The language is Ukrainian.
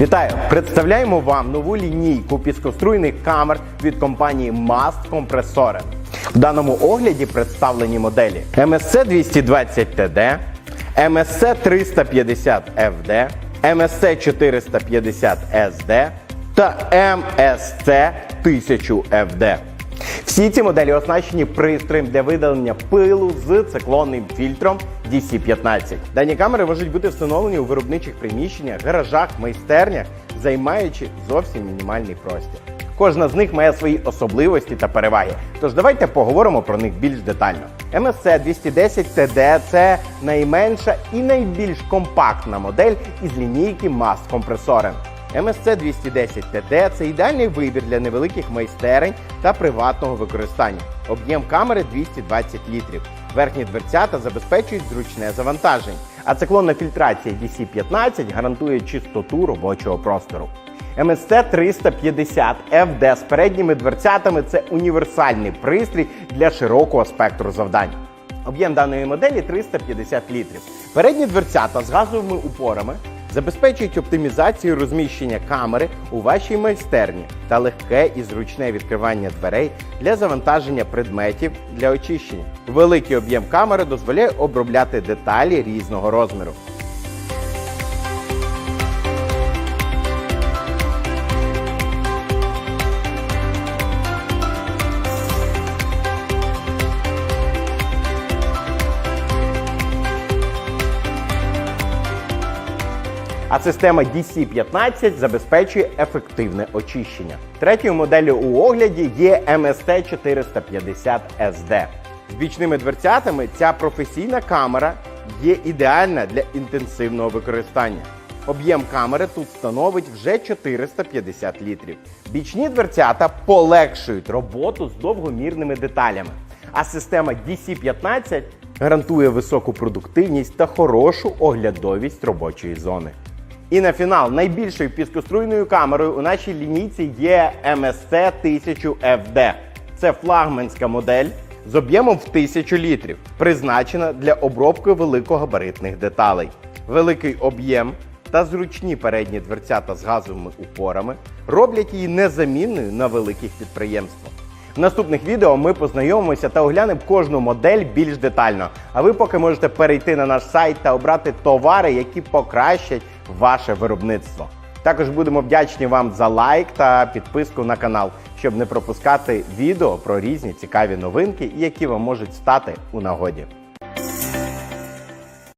Вітаю! Представляємо вам нову лінійку піскоструйних камер від компанії Mast Компресори. В даному огляді представлені моделі MSC 220 TD, MSC 350 FD, MSC 450 SD та MSC 1000 FD. Всі ці моделі оснащені пристроєм для видалення пилу з циклонним фільтром DC-15. Дані камери можуть бути встановлені у виробничих приміщеннях, гаражах, майстернях, займаючи зовсім мінімальний простір. Кожна з них має свої особливості та переваги. Тож давайте поговоримо про них більш детально. MSC 210 TD – це найменша і найбільш компактна модель із лінійки Mast компресорен. MSC 210 TD – це ідеальний вибір для невеликих майстерень та приватного використання. Об'єм камери 220 літрів. Верхні дверцята забезпечують зручне завантаження, а циклонна фільтрація DC-15 гарантує чистоту робочого простору. MSC 350 FD з передніми дверцятами це універсальний пристрій для широкого спектру завдань. Об'єм даної моделі 350 літрів. Передні дверцята з газовими упорами забезпечують оптимізацію розміщення камери у вашій майстерні та легке і зручне відкривання дверей для завантаження предметів для очищення. Великий об'єм камери дозволяє обробляти деталі різного розміру. А система DC-15 забезпечує ефективне очищення. Третьою моделлю у огляді є MST 450 SD. З бічними дверцятами ця професійна камера є ідеальна для інтенсивного використання. Об'єм камери тут становить вже 450 літрів. Бічні дверцята полегшують роботу з довгомірними деталями. А система DC-15 гарантує високу продуктивність та хорошу оглядовість робочої зони. І на фінал найбільшою піскоструйною камерою у нашій лінійці є MSC 1000 FD. Це флагманська модель з об'ємом в 1000 літрів, призначена для обробки великогабаритних деталей. Великий об'єм та зручні передні дверцята з газовими упорами роблять її незамінною на великих підприємствах. В наступних відео ми познайомимося та оглянемо кожну модель більш детально. А ви поки можете перейти на наш сайт та обрати товари, які покращать ваше виробництво. Також будемо вдячні вам за лайк та підписку на канал, щоб не пропускати відео про різні цікаві новинки, які вам можуть стати у нагоді.